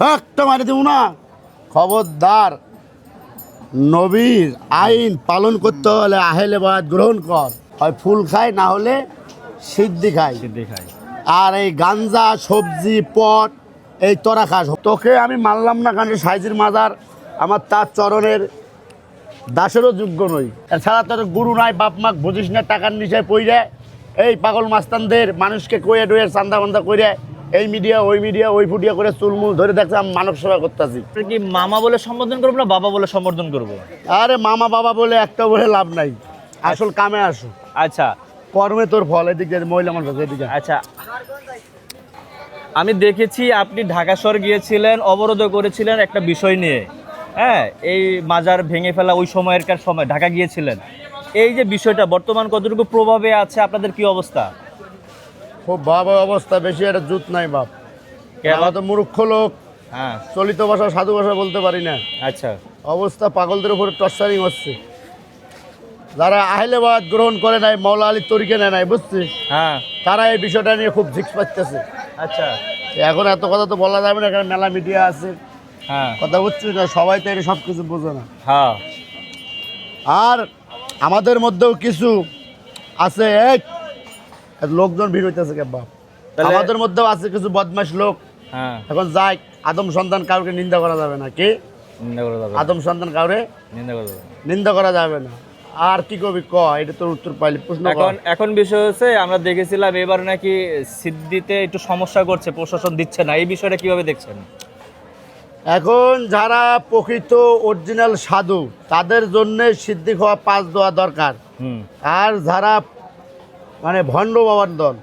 একটা মারি দেবো না। খবরদার নবীর আইন পালন করতে হলে আহেলে বাদ গ্রহণ কর। হয় ফুল খায় না হলে সিদ্ধি খায়। দেখাই আর এই গাঞ্জা সবজি পট এই তোরা খাস। তোকে আমি মানলাম না কারণ সাইজির মাজার আমার তার চরণের দাসেরও যোগ্য নই। এছাড়া তোর গুরু নাই বাপ মাক বুঝিস না টাকার নিচে পইরে এই পাগল মাস্তানদের মানুষকে কয়ে ডুয়ে চান্দা বান্দা করে এই মিডিয়া ওই মিডিয়া ওই ফুটিয়া করে চুলমুল ধরে দেখছে আমি মানব সেবা করতেছি। কি মামা বলে সম্বোধন করব না বাবা বলে সম্বোধন করব? আরে মামা বাবা বলে একটা বলে লাভ নাই। আসল কামে আসো। আচ্ছা। কর্মে তোর ফল এদিক দিয়ে মহিলা মানুষ এদিকে আচ্ছা। আমি দেখেছি আপনি ঢাকা শহর গিয়েছিলেন অবরোধ করেছিলেন একটা বিষয় নিয়ে। হ্যাঁ এই মাজার ভেঙে ফেলা ওই সময়কার সময় ঢাকা গিয়েছিলেন। এই যে বিষয়টা বর্তমান কতটুকু প্রভাবে আছে আপনাদের কি অবস্থা? খুব বাবা অবস্থা বেশি একটা জুত নাই বাপ। আমরা তো মূর্খ লোক। হ্যাঁ। চলিত ভাষা সাধু ভাষা বলতে পারি না। আচ্ছা। অবস্থা পাগলদের উপরে টর্চারিং হচ্ছে। যারা আহলেবাদ গ্রহণ করে নাই মৌলা আলীর তরিকে নেয় নাই বুঝছিস হ্যাঁ। তারা এই বিষয়টা নিয়ে খুব ঝিক্স পাচ্ছে আচ্ছা। এখন এত কথা তো বলা যাবে না কারণ মেলা মিডিয়া আছে। হ্যাঁ। কথা বুঝছিস না সবাই তো এটা সব কিছু বোঝে না। হ্যাঁ। আর আমাদের মধ্যেও কিছু আছে এক লোকজন ভিড় হইতেছে কে বাপ? আমাদের মধ্যেও আছে কিছু বদমাস লোক। হ্যাঁ। এখন যাই আদম সন্তান কাউকে নিন্দা করা যাবে না কি? আদম সন্তান কাউরে নিন্দা করা যাবে না। আর কি কবি ক? এটা তোর উত্তর পাইলি প্রশ্ন এখন এখন বিষয় হচ্ছে আমরা দেখেছিলাম এবার নাকি সিদ্ধিতে একটু সমস্যা করছে প্রশাসন দিচ্ছে না। এই বিষয়টা কীভাবে দেখছেন? এখন যারা প্রকৃত অরিজিনাল সাধু তাদের জন্য সিদ্ধি হওয়া পাঁচ দেওয়া দরকার। হুম। আর যারা মানে ভণ্ড বাবার দল।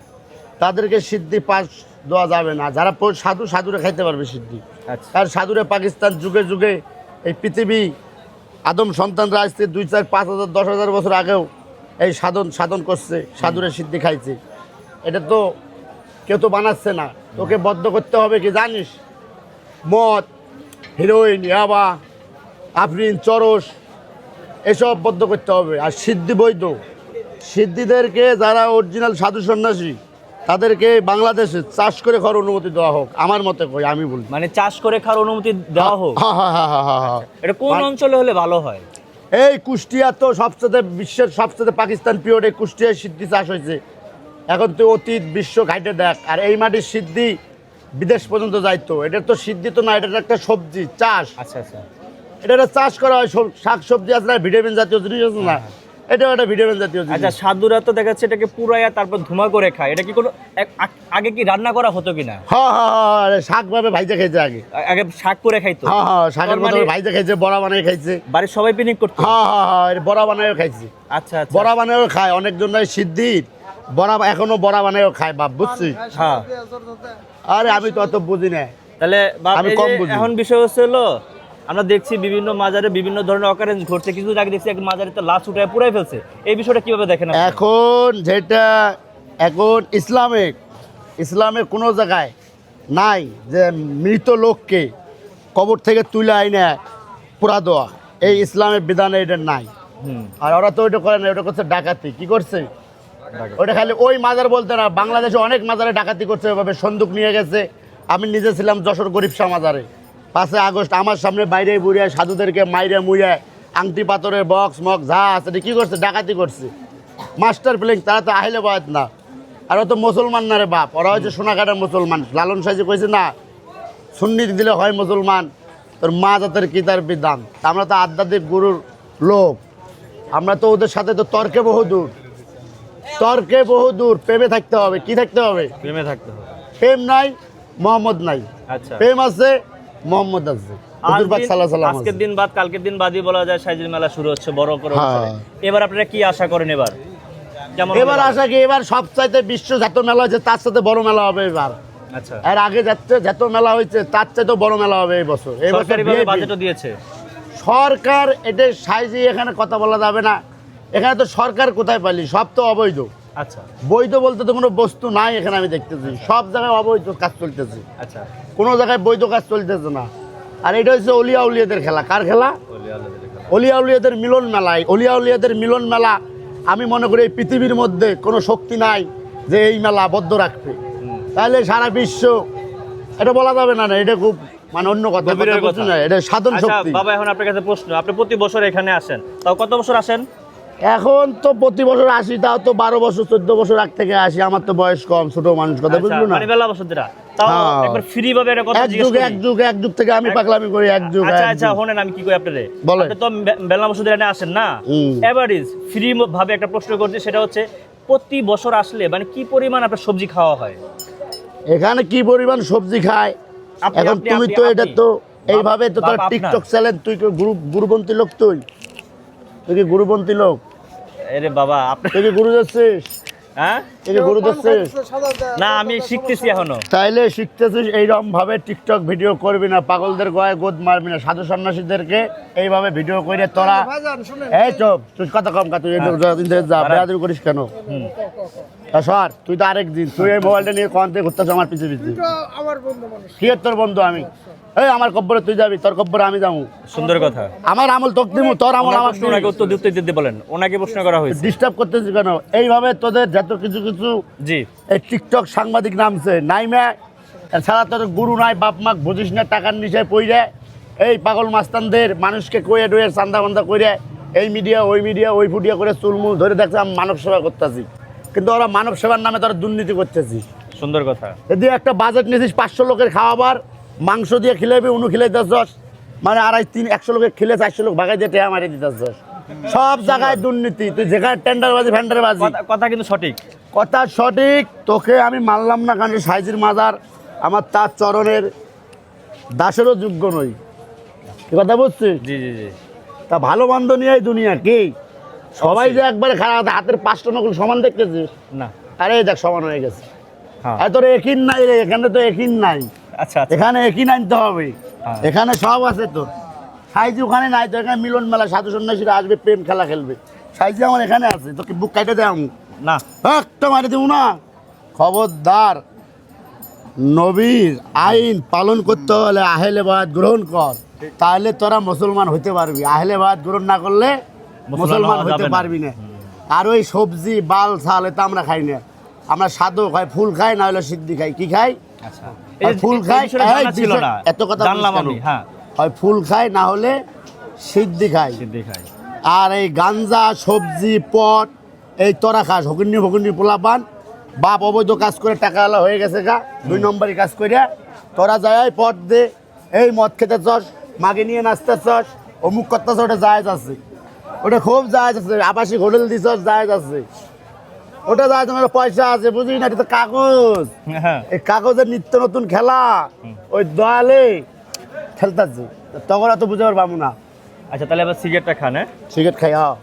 তাদেরকে সিদ্ধি পাস দেওয়া যাবে না। যারা সাধু সাধুরে খাইতে পারবে সিদ্ধি। আচ্ছা। আর সাধুরে পাকিস্তান যুগে যুগে এই পৃথিবী আদম সন্তানরা আসছে দুই চার পাঁচ হাজার দশ হাজার বছর আগেও এই সাধন সাধন করছে সাধুরে সিদ্ধি খাইছে। এটা তো কেউ তো বানাচ্ছে না। তোকে বদ্ধ করতে হবে কি জানিস? মদ হিরোইন ইয়াবা আফরিন চরস এসব বদ্ধ করতে হবে। আর সিদ্ধি বৈধ। সিদ্ধিদেরকে যারা অরিজিনাল সাধু সন্ন্যাসী তাদেরকে বাংলাদেশে চাষ করে খাওয়ার অনুমতি দেওয়া হোক আমার মতে কই আমি বলি। মানে চাষ করে খাওয়ার অনুমতি দেওয়া হোক? হ্যাঁ হ্যাঁ হ্যাঁ হ্যাঁ হ্যাঁ হ্যাঁ এটা কোন অঞ্চলে হলে ভালো হয়? এই কুষ্টিয়া তো সবচেয়ে বিশ্বের সবচেয়ে পাকিস্তান পিরিয়ডে কুষ্টিয়ায় সিদ্ধি চাষ হয়েছে। এখন তুই অতীত বিশ্ব ঘাইটে দেখ আর এই মাটির সিদ্ধি বিদেশ পর্যন্ত যাইতো। এটা তো সিদ্ধি তো না এটা একটা সবজি চাষ। আচ্ছা আচ্ছা। এটা চাষ করা হয় শাক সবজি আছে না ভিটামিন জাতীয় জিনিস আছে না? এটা একটা ভিটামিন জাতীয় জিনিস। আচ্ছা সাধুরা তো দেখাচ্ছে এটাকে পুরাইয়া তারপর ধুমা করে খায়। এটা কি কোনো আগে কি রান্না করা হতো কিনা? হ্যাঁ শাক ভাবে ভাইজা খাইছে আগে। আগে শাক করে খাইতো? হ্যাঁ হ্যাঁ শাকের মতো মানে ভাইজা খাইছে বড়া বানায় খাইছে। বাড়ির সবাই পিকনিক করতো? হ্যাঁ হ্যাঁ হ্যাঁ বড়া বানায়ও খাইছে। আচ্ছা আচ্ছা। বড়া বানায়ও খায় অনেকজন সিদ্ধির বড়া এখনও বড়া বানায়ও খায় বাপ বুঝছিস হ্যাঁ আরে আমি তো অত বুঝি না তাহলে আমি কম বুঝি। এখন বিষয় হচ্ছে হলো আমরা দেখছি বিভিন্ন মাজারে বিভিন্ন ধরনের অকারেন্স ঘটছে। কিছু আগে দেখছি এক মাজারে তো লাশ উঠে পুরাই ফেলছে। এই বিষয়টা কীভাবে দেখেন? এখন যেটা এখন ইসলামে ইসলামের কোনো জায়গায় নাই যে মৃত লোককে কবর থেকে তুলে আইনে পুরা দেওয়া। এই ইসলামের বিধানে এটা নাই। আর ওরা তো ওইটা করে না ওটা করছে ডাকাতি। কি করছে? ওটা খালি ওই মাজার বলতে না বাংলাদেশে অনেক মাজারে ডাকাতি করছে ওইভাবে সন্দুক নিয়ে গেছে। আমি নিজে ছিলাম যশোর গরিব শাহ মাজারে পাঁচই আগস্ট আমার সামনে বাইরে বুড়িয়ে সাধুদেরকে মাইরে মুড়ে আংটি পাথরের বক্স মক যা আছে কী করছে? ডাকাতি করছে। মাস্টার প্লেং তারা তো আহিলে বাদ না। আর ও তো মুসলমান না রে বাপ ওরা হচ্ছে সোনাকাটার মুসলমান। লালন সাহেজি কইছে না সুন্নি দিলে হয় মুসলমান। তোর মা জাতের কি তার বিধান? আমরা তো আধ্যাত্মিক গুরুর লোক। আমরা তো ওদের সাথে তো তর্কে বহু দূর। তর্কে বহু দূর প্রেমে থাকতে হবে। কি থাকতে হবে? প্রেমে থাকতে হবে। প্রেম নাই মোহাম্মদ নাই। আচ্ছা। প্রেম আছে মোহাম্মদ আলাইহি আজকের দিন বাদ কালকের দিন বাদই বলা যায় সাইজের মেলা শুরু হচ্ছে বড় করে হ্যাঁ। এবার আপনারা কি আশা করেন এবার? এবার আশা কি এবার সবচাইতে বিশ্ব যত মেলা হয়েছে তার সাথে বড় মেলা হবে এবার। আচ্ছা। এর আগে যাচ্ছে যত মেলা হয়েছে তার চাইতে বড় মেলা হবে এই বছর। এই বছর বাজেটও দিয়েছে। সরকার এটা সাইজে এখানে কথা বলা যাবে না। এখানে তো সরকার কোথায় পালি? সব তো অবৈধ। আচ্ছা। বৈধ বলতে তো কোনো বস্তু নাই এখানে আমি দেখতেছি। সব জায়গায় অবৈধ কাজ চলতেছে। আচ্ছা। কোনো জায়গায় বৈধ কাজ চলতেছে না। আর এটা হচ্ছে অলিয়া উলিয়াদের খেলা। কার খেলা। অলিয়া উলিয়াদের মিলন মেলা। এই অলিয়া উলিয়াদের মিলন মেলা আমি মনে করি এই পৃথিবীর মধ্যে কোনো শক্তি নাই যে এই মেলা বদ্ধ রাখবে। তাহলে সারা বিশ্ব এটা বলা যাবে না না এটা খুব মানে অন্য কথা এটা সাধন আচ্ছা শক্তি। বাবা এখন আপনার কাছে প্রশ্ন আপনি প্রতি বছর এখানে আসেন। তাও কত বছর আসেন? এখন তো প্রতি বছর আসি তাও তো বারো বছর চোদ্দ বছর আগ থেকে আসি। আমার তো বয়স কম ছোট মানুষ কথা আচ্ছা, বুঝলো না? মানে হ্যাঁ। আমি পাগলামি করি এক যুগ আচ্ছা আচ্ছা আমি কি বলেন। তো বেলা বছর ধরে এখানে আসেন না? এভারেজ ফ্রি ভাবে একটা প্রশ্ন করছি সেটা হচ্ছে প্রতি বছর আসলে মানে কি পরিমাণ আপনার সবজি খাওয়া হয়? এখানে কি পরিমাণ সবজি খায়? এখন তুমি তো এটা তো এইভাবে তো তোর টিকটক চ্যানেল তুই কি গুরু গুরুপন্থী লোক তুই? তুই কি গুরুপন্থী লোক? আরে বাবা আপনি গুরু যাচ্ছিস? হ্যাঁ? গুরু যাচ্ছিস? না আমি শিখতেছি এখনও। তাইলে শিখতেছিস এইরকম ভাবে টিকটক ভিডিও করবি না পাগলদের গয়ে গোদ মারবি না সাধু সন্ন্যাসীদেরকে এইভাবে ভিডিও করে তোরা এই চুপ তুই কত কম কা তুই এদিকে যা, করিস কেন? তা সর তুই তো আরেক দিন তুই এই মোবাইলটা নিয়ে কোন থেকে ঘুরতেছ আমার পিছিয়ে পিছিয়ে আমার বন্ধু মানুষ। কি তোর বন্ধু আমি? এই আমার কব্বরে তুই যাবি তোর কব্বরে আমি যাব। সুন্দর কথা। আমার আমল তোক দিমু তোর আমল আমার ওনাকে উত্তর দিতে দিতে বলেন। ওনাকে প্রশ্ন করা হয়েছে। ডিস্টার্ব করতেছি কেন? এইভাবে তোদের যত কিছু কিছু জি। এই টিকটক সাংবাদিক নামছে নাইমে ছাড়া তোর গুরু নাই বাপ মাক বুঝিস না টাকার নিচে পইরে এই পাগল মাস্তানদের মানুষকে কয়ে ডয়ে চান্দা বান্দা করে এই মিডিয়া ওই মিডিয়া ওই ফুটিয়া করে চুলমুল ধরে দেখছে আমি মানব সেবা করতেছি। কিন্তু ওরা মানব সেবার নামে তারা দুর্নীতি করতেছি। সুন্দর কথা। যদি একটা বাজেট নিয়েছিস পাঁচশো লোকের খাওয়াবার মাংস দিয়ে খিলাবি উনু খিলাই দশ দশ মানে আড়াই তিন একশো লোকের খেলে চারশো লোক ভাগাই দিয়ে টেয়া মারি দিতেছ সব জায়গায় দুর্নীতি। তুই যেখানে টেন্ডারবাজি ফ্যান্ডারবাজি। কথা- কথা কিন্তু সঠিক। কথা সঠিক। তোকে আমি মানলাম না কারণ সাইজির মাজার আমার তার চরণের দাসেরও যোগ্য নই। কি কথা বুঝছিস জি জি জি। তা ভালো মন্দ নিয়ে এই দুনিয়া কি? সবাই যে একবারে খারাপ হাতের পাঁচটা নকল সমান দেখতেছিস? না। আরে দেখ সমান হয়ে গেছে। হ্যাঁ। তোর একিন নাই রে এখানে তো একিন নাই। আচ্ছা আচ্ছা। এখানে একিন আনতে হবে? হ্যাঁ। এখানে সব আছে তোর। সাইজি ওখানে নাই তো এখানে মিলন মেলা সাধু সন্ন্যাসীরা আসবে প্রেম খেলা খেলবে। সাইজি আমার এখানে আছে তোকে বুক কাটে দেয় আমি। না। একটা মারি দেবো না। খবরদার নবীর আইন পালন করতে হলে আহলে বাদ গ্রহণ কর। তাহলে তোরা মুসলমান হইতে পারবি। আহলে বাদ গ্রহণ না করলে মুসলমান হইতে পারবি না। আর ওই সবজি বাল ছাল এটা আমরা খাই না। আমরা সাদও খাই ফুল খাই না হলে সিদ্ধি খাই। কি খাই? ফুল খাই বিষয়টা ছিল না। এত কথা জানলাম আমি হ্যাঁ। হয় ফুল খাই না হলে সিদ্ধি খাই সিদ্ধি খাই আর এই গাঞ্জা সবজি পট এই তোরা খাস হকুন্নি ফকুন্নি বাপ অবৈধ কাজ করে টাকা হয়ে গেছে গা দুই নম্বরই কাজ করে তোরা যায় পট দে এই মদ খেতে চস মাগে নিয়ে নাচতে চস অমুক করতেছ ওটা জায়জ আছে। ওটা খুব জায়জ আছে আবাসিক হোটেল দিছস জায়জ আছে। ওটা যায় তোমার পয়সা আছে বুঝলি না? এটা তো কাগজ। হ্যাঁ। এই কাগজের নিত্য নতুন খেলা। ওই দয়ালে খেলতেছে। তখন অত বুঝতে পারব না। আচ্ছা তাহলে আবার সিগারেটটা খান হ্যাঁ? সিগারেট খাই হ্যাঁ